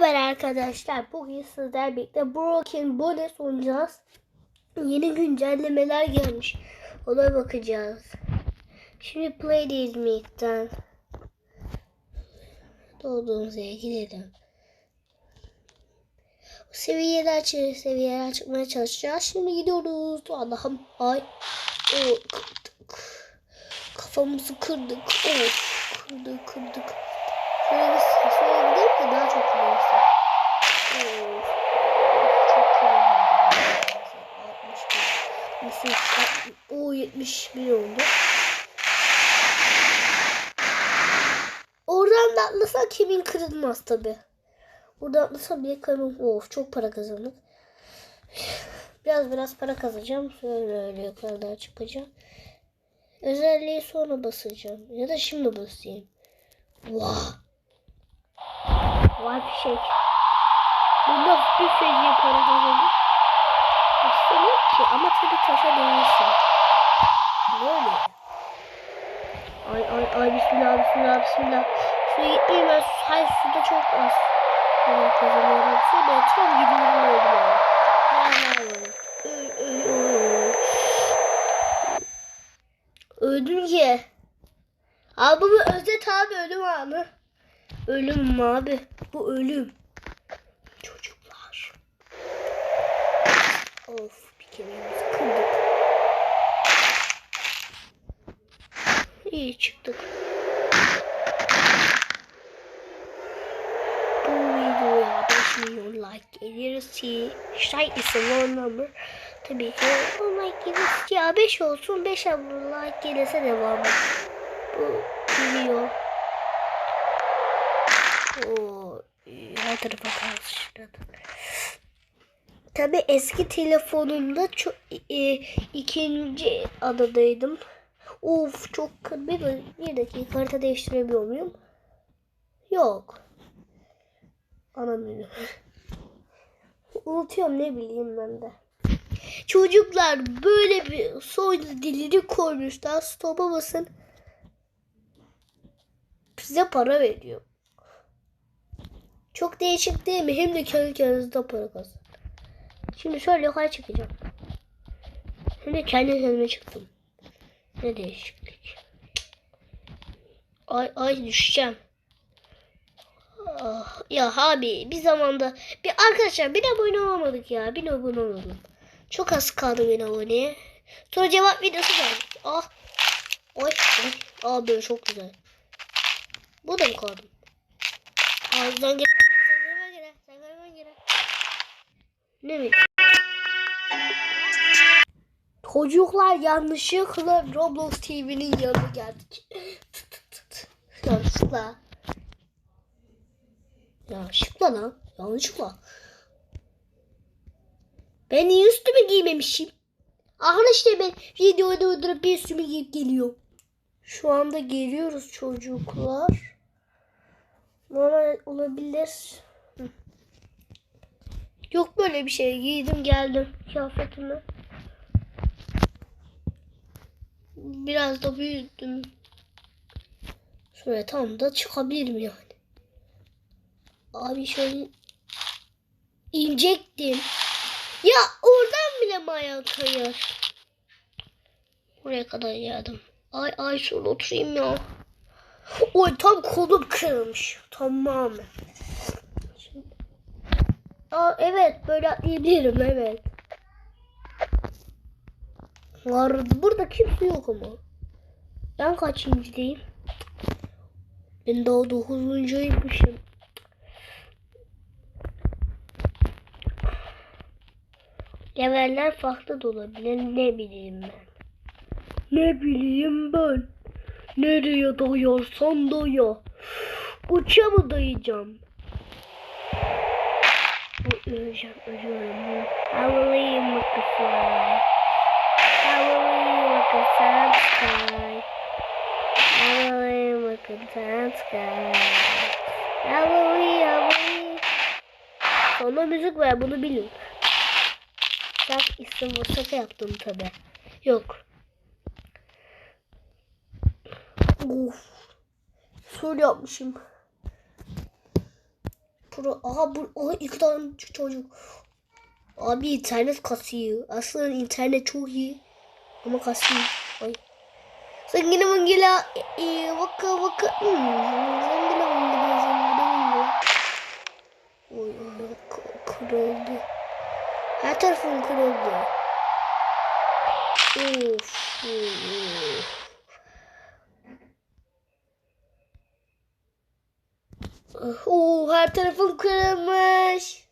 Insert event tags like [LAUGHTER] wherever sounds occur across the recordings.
haber arkadaşlar? Bugün sizler birlikte Broken Bonus oynayacağız. Yeni güncellemeler gelmiş. Ona bakacağız. Şimdi play değil mikten. Doğduğumuz yere gidelim. Seviyeler, seviyeler çıkmaya çalışacağız. Şimdi gidiyoruz. Allah'ım ay. Oh, kırdık. Kafamızı kırdık. Oh, kırdık kırdık. Şöyle 61 oldu. Oradan da atlasa kimin kırılmaz tabi. Oradan atlasa bile kırılmaz. Of çok para kazandık. Biraz biraz para kazacağım. Sonra öyle yukarıdan çıkacağım. Özelliği sonra basacağım. Ya da şimdi basayım. Vah. Vay bir şey. Bunda bir feci para kazandım. Üstelik ki ama tabi taşa değilsin. Ne oluyor? Ay ay ay bismillah bismillah bismillah. Su gitmeyeyim ben. Hayır suda çok az. Para kazanıyorum. Su ben tam gidiyorum öldüm öl. Öldüm ki. Abi bu özet abi ölüm anı. Ölüm abi? Bu ölüm. Çocuklar. Of bir kere kırdık. İyi çıktık. Bu videoya 5 milyon like gelirse şey ise number tabii ki 10 like gelirse ya 5 olsun 5 abone like gelirse devamı. Bu video o her tarafa karıştırdı. Tabi eski telefonumda çok e, ikinci adadaydım. Of çok bir, bir dakika harita değiştirebiliyor muyum? Yok. Anlamıyorum. [LAUGHS] Unutuyorum ne bileyim ben de. Çocuklar böyle bir soy dilini koymuşlar. Stop'a basın. Size para veriyor. Çok değişik değil mi? Hem de kendi kendinize para kazan. Şimdi şöyle yukarı çıkacağım. Hem de kendi kendime çıktım. Ne değişiklik. Ay ay düşeceğim. Ah, ya abi bir zamanda bir arkadaşlar bir abone olamadık ya. Bir abone olalım. Çok az kaldı bir aboneye. Sonra cevap videosu geldi. Ah. Oy. Oy. Aa böyle çok güzel. Bu da mı kaldım? Ağzından gelen sen gelen sen gelen gelen. Ne mi? Çocuklar yanlışlıkla Roblox TV'nin yanına geldik. Yanlışlıkla. Yanlışlıkla lan. Yanlışlıkla. Ben niye üstümü giymemişim? Arkadaşlar ben videoyu durdurup bir üstümü giyip geliyor. Şu anda geliyoruz çocuklar. Normal olabilir. Yok böyle bir şey. Giydim geldim kıyafetimi. Biraz da büyüdüm. Şöyle tam da çıkabilirim yani. Abi şöyle inecektim. Ya oradan bile mi ayağa kayar? Buraya kadar geldim. Ay ay şöyle oturayım ya. Oy tam kolum kırılmış. Şimdi... Aa, evet böyle atlayabilirim evet. Var burada kimse yok ama. Ben kaçıncıdayım? Ben daha dokuzuncuymuşum. Leveller farklı da olabilir. Ne bileyim ben. Ne bileyim ben. Nereye dayarsan daya. Uça mı dayayacağım? Öleceğim, ölüyorum. Havalayayım bakısın. Havalayayım bakısın sky. Havalayayım bakısın sky. Havalayayım, havalayayım. Sonra müzik ver, bunu bilin. Bak isim bu şaka yaptım tabi. Yok. Of. Soru yapmışım. Şura. Aha bu aha iki tane çocuk. Abi internet kasıyor. Aslında internet çok iyi. Ama kasıyor. Ay. Zengine mangela. Ee, vaka vaka. Hmm. Zengine mangela. Zengine mangela. Oy k- kırıldı. Her tarafım kırıldı. Of. Oo, her tarafım kırılmış.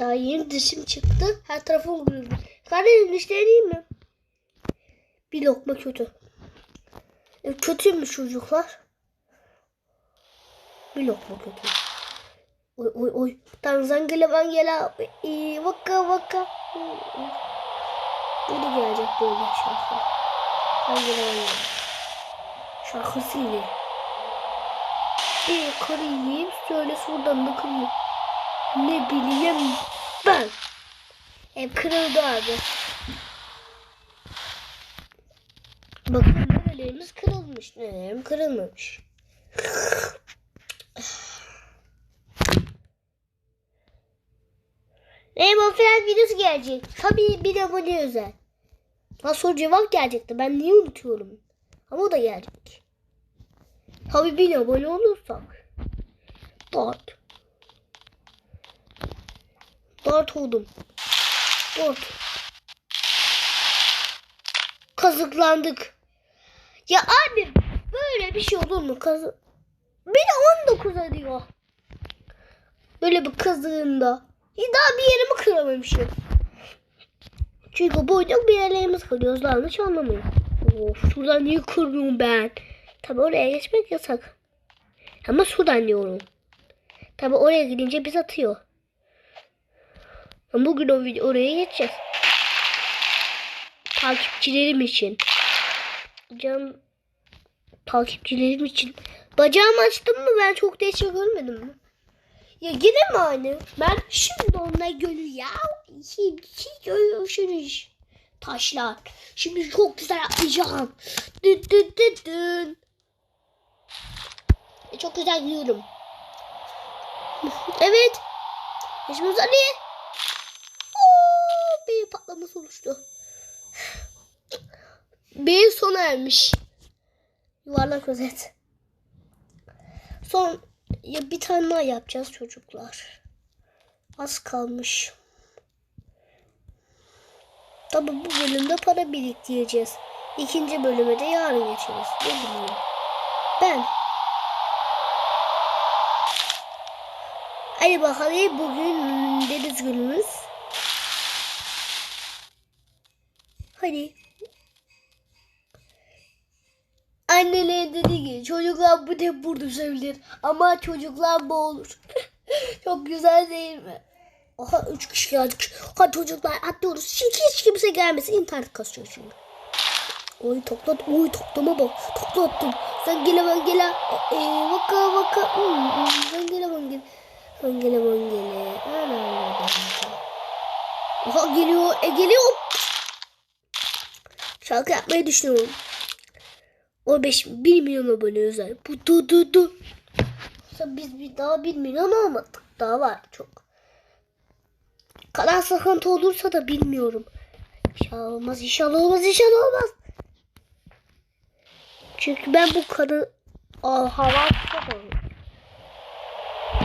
Daha yeni dişim çıktı. Her tarafım kırıldı. Kardeşim dişleri iyi mi? Bir lokma kötü. E, kötü mü çocuklar? Bir lokma kötü. Oy oy oy. Tanzangela mangela. Ee, vaka vaka. Bu da gelecek böyle şarkı. Tanzangela mangela. Şarkısıyla. Bir karıyım söyle şuradan da kırayım. Ne bileyim ben. Ev kırıldı abi. Bakın nerelerimiz kırılmış. Nerelerim kırılmamış. Rainbow Friends videosu gelecek. Tabii bir abone özel. Ha soru cevap gelecekti. Ben niye unutuyorum? Ama o da gelecek. Tabii bin abone olursak. Dört. Dört oldum. Dört. Kazıklandık. Ya abi böyle bir şey olur mu? Kazı... Bir de 19 diyor. Böyle bir kazığında. Daha bir yerimi kıramamışım. Çünkü oyunda bir yerlerimiz kırıyoruz. Yanlış anlamayın. Of şuradan niye kırıyorum ben? Tabi oraya geçmek yasak. Ama şuradan diyorum. Tabi oraya gidince biz atıyor. Ama bugün o video oraya geçeceğiz. Takipçilerim için. Can takipçilerim için. Bacağımı açtım mı ben çok değişik görmedim mi? Ya yine mi aynı? Ben şimdi onunla gölü ya. Şimdi görüşürüz. Taşlar. Şimdi çok güzel atlayacağım. Dün dün dün dün. Çok güzel gidiyorum. Evet. Yaşımız Ali. Patlaması oluştu. Bir sona ermiş. Yuvarlak özet. Son ya bir tane daha yapacağız çocuklar. Az kalmış. Tabi bu bölümde para biriktireceğiz. İkinci bölüme de yarın geçeriz. Ne bileyim. Ben. Hadi bakalım bugün deniz günümüz. Hadi. Anneler dedi ki çocuklar bu de burada sevilir ama çocuklar bu olur. [LAUGHS] Çok güzel değil mi? Aha üç kişi geldik. Hadi çocuklar atlıyoruz. Şimdi hiç kimse gelmesin. İnternet kasıyor şimdi. Oy toplat. Oy toplama bak. Toplattım. Sen gele ben gele. Ee, vaka vaka. Hmm, hmm, sen gele ben gele. Ben gele ben gele. Aha geliyor. E geliyor. Şarkı yapmayı düşünüyorum. 15 1 milyon abone özel. Bu du du du. Biz bir daha 1 milyon almadık. Daha var çok. Kadar sıkıntı olursa da bilmiyorum. İnşallah olmaz, inşallah olmaz, inşallah olmaz. Çünkü ben bu Aa, hava.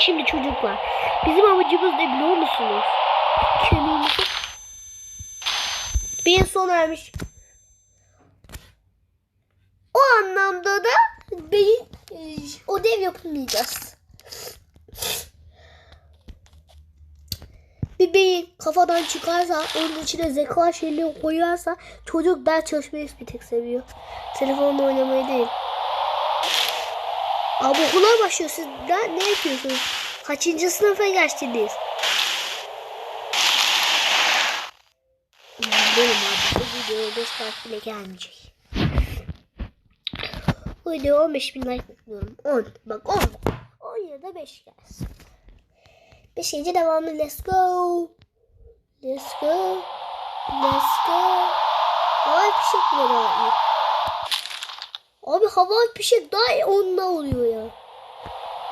Şimdi çocuklar, bizim amacımız ne biliyor musunuz? Kemiğimizi bir son ermiş. O anlamda da beyin e, ödev yapmayacağız. Bir beyin kafadan çıkarsa onun içine zeka şeyleri koyarsa çocuk ders çalışmayı bir tek seviyor. Telefonla oynamayı değil. Abi okula başlıyor siz ne yapıyorsunuz? Kaçıncı sınıfa geçtiniz? Benim abi bu video 5 saat bile gelmeyecek. Bu video 15 bin like bekliyorum. 10. Bak 10. 10 ya da 5 gelsin. 5. devamı let's go. Let's go. Let's go. Ay bir şekilde daha iyi. Abi hava fişek daha onunla oluyor ya.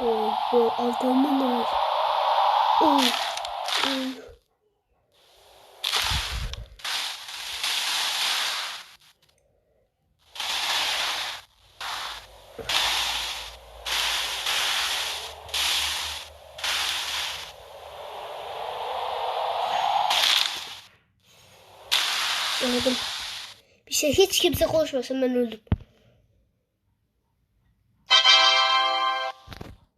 Oh, bu adamın var. Oh, oh. Öldüm. Bir şey kimse konuşmasın ben öldüm.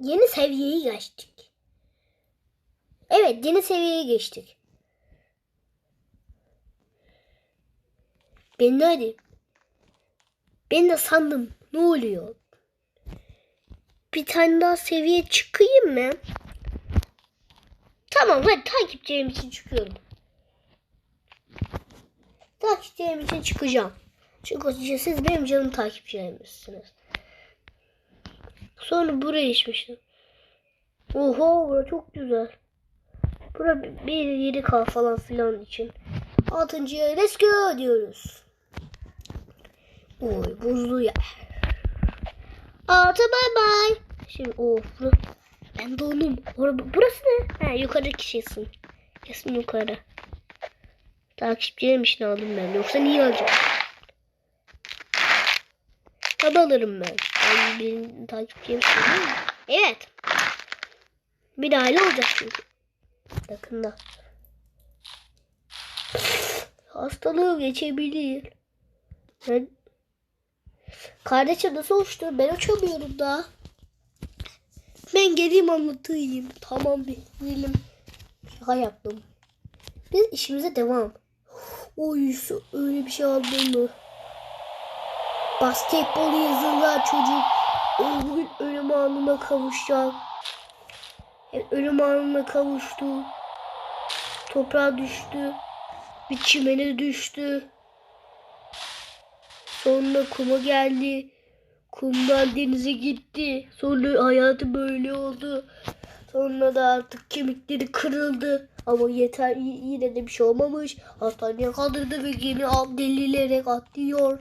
Yeni seviyeyi geçtik. Evet yeni seviyeye geçtik. Ben nerede? Ben de sandım. Ne oluyor? Bir tane daha seviye çıkayım mı? Tamam hadi takipçilerim için çıkıyorum. Takipçilerim için çıkacağım. Çünkü siz benim canım takipçilerimsiniz. Sonra buraya içmiştim. Oho bura çok güzel. Bura bir yeri kal falan filan için. Altıncıya let's go diyoruz. Oy buzlu yer. Altı bay bay. Şimdi o bura. Ben dondum. Bura, burası ne? Ha yukarı kişisin. Kesin yukarı. Takipçilerim için aldım ben. Yoksa niye alacağım? Tabi alırım ben. Ben benim değil mi? Evet. Bir aile olacak çünkü. Yakında. Hastalığı geçebilir. Ben... Kardeşim nasıl uçtu? Ben uçamıyorum daha. Ben geleyim anlatayım. Tamam bilelim. Şaka yaptım. Biz işimize devam. Oy öyle bir şey aldın mı? Basketbol yazılar çocuk. O bugün ölüm anına kavuşacak. E, ölüm anına kavuştu. Toprağa düştü. Bir çimene düştü. Sonra kuma geldi. Kumdan denize gitti. Sonra hayatı böyle oldu. Sonra da artık kemikleri kırıldı. Ama yeter yine de bir şey olmamış. Hastaneye kaldırdı ve yeni delilerek atlıyor.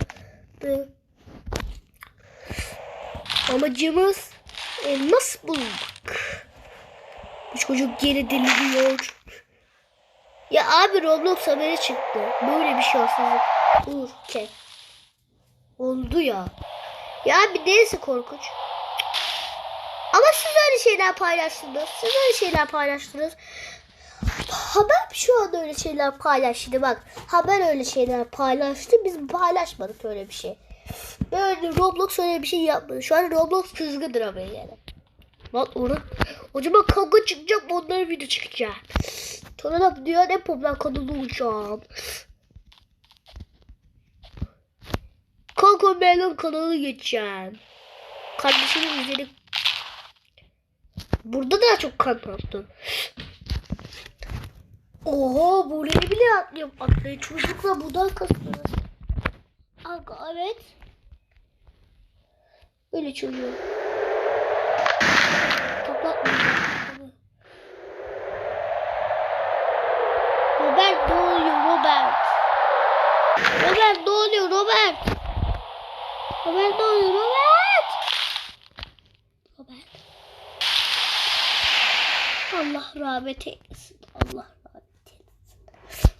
Ve amacımız elmas bulmak. Bu çocuk geri deliriyor. Ya abi Roblox haberi çıktı. Böyle bir şanssızlık. Dur çek. Oldu ya. Ya bir neyse korkunç. Ama siz öyle şeyler paylaştınız. Siz öyle şeyler paylaştınız. Haber şu anda öyle şeyler paylaştı. Bak haber öyle şeyler paylaştı. Biz paylaşmadık öyle bir şey. Böyle Roblox öyle bir şey yapmadı. Şu an Roblox kızgındır haberlere. Lan ona o zaman kavga çıkacak onların video çıkacak. Sonra da diyor ne popüler kanalı olacağım. Coco Melon kanalı geçeceğim. Kardeşimi izledik. Burada daha çok kan attım. Oho buraya bile atlıyorum. Atlayı çocukla buradan kasıyoruz. Aga evet. Öyle çocuğum. Toplatmayacağım. Robert ne Robert? Robert ne Robert? Robert ne Robert? Robert. Allah rahmet eylesin. Allah rahmet eylesin.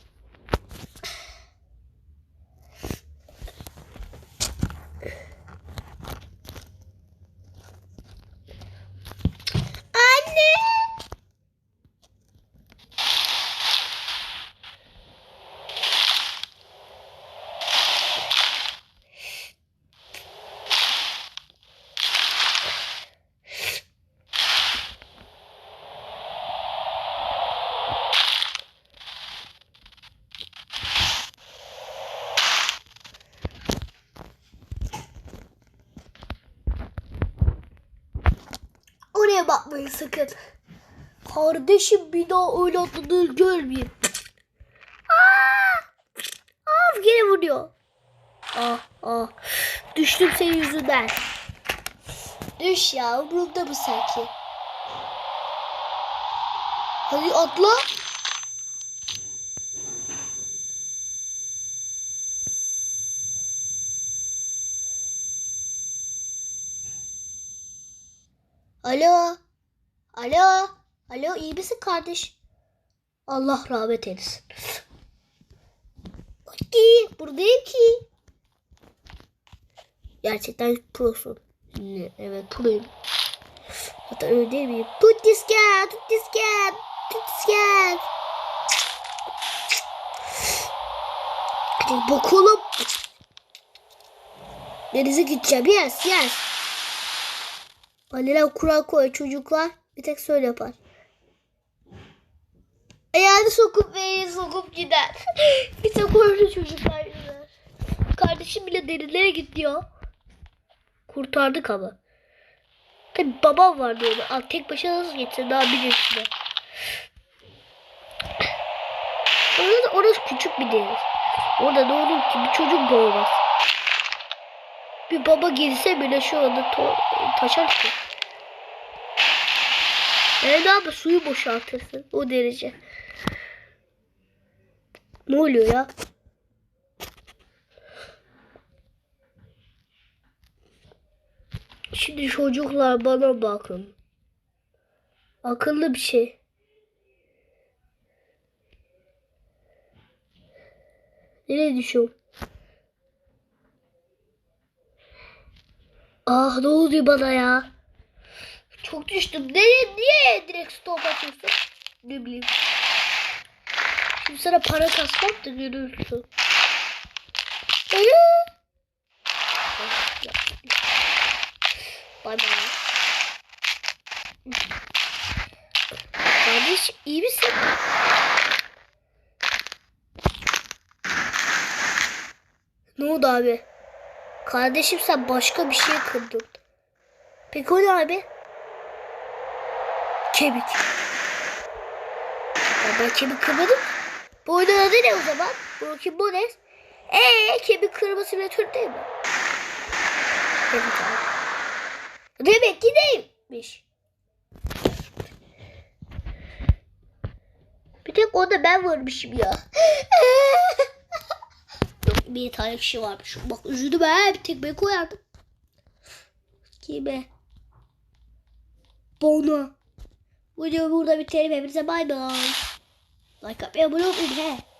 Anne. Oraya bakmayın sakın. Kardeşim bir daha öyle atladığını görmeyeyim. Aa! Aa, gene vuruyor. Ah ah. Düştüm senin yüzünden. Düş ya umurumda mı sanki? Hadi atla. Alo. Alo. Alo iyi misin kardeş? Allah rahmet eylesin. Ki buradayım ki. Gerçekten prosun. Evet proyum. Hatta öyle değil miyim? Tut disken, tut disken, tut disken. Hadi bakalım. Denize gideceğim. Yes, yes. Anneler kural koy çocuklar. Bir tek söyle yapar. Ayağını sokup ve elini sokup gider. [LAUGHS] bir tek öyle çocuklar gider. Kardeşim bile derinlere gidiyor. Kurtardık ama. Tabi babam var diyor. Aa, tek başına nasıl geçsin daha bilirsiniz. Orada orası küçük bir deniz. Orada ne olur ki bir çocuk doğmaz. Bir baba girse bile şu anda taşar ki. E ne yapar suyu boşaltırsın o derece. Ne oluyor ya? Şimdi çocuklar bana bakın. Akıllı bir şey. Nereye düşüyorum? Ah ne oluyor bana ya? Çok düştüm. Nereye, niye direkt stop atıyorsun? Ne bileyim. Şimdi sana para kasmak da görürsün. Alo. Bana. Kardeş iyi misin? Ne oldu abi? Kardeşim sen başka bir şey kırdın. Peki ne abi? Kemik. Ya ben kemik kırmadım. Bu oyunun adı ne o zaman? Bu ne? Eee kemik kırma simülatörü değil mi? Abi. Demek ki değilmiş. Bir tek orada ben varmışım ya. [LAUGHS] Yok bir tane kişi varmış. Bak üzüldüm ha bir tek ben koyardım. Kime? Bana. Bu videoyu burada bitirelim. Hepinize bay bay. Like atmayı abone olmayı he.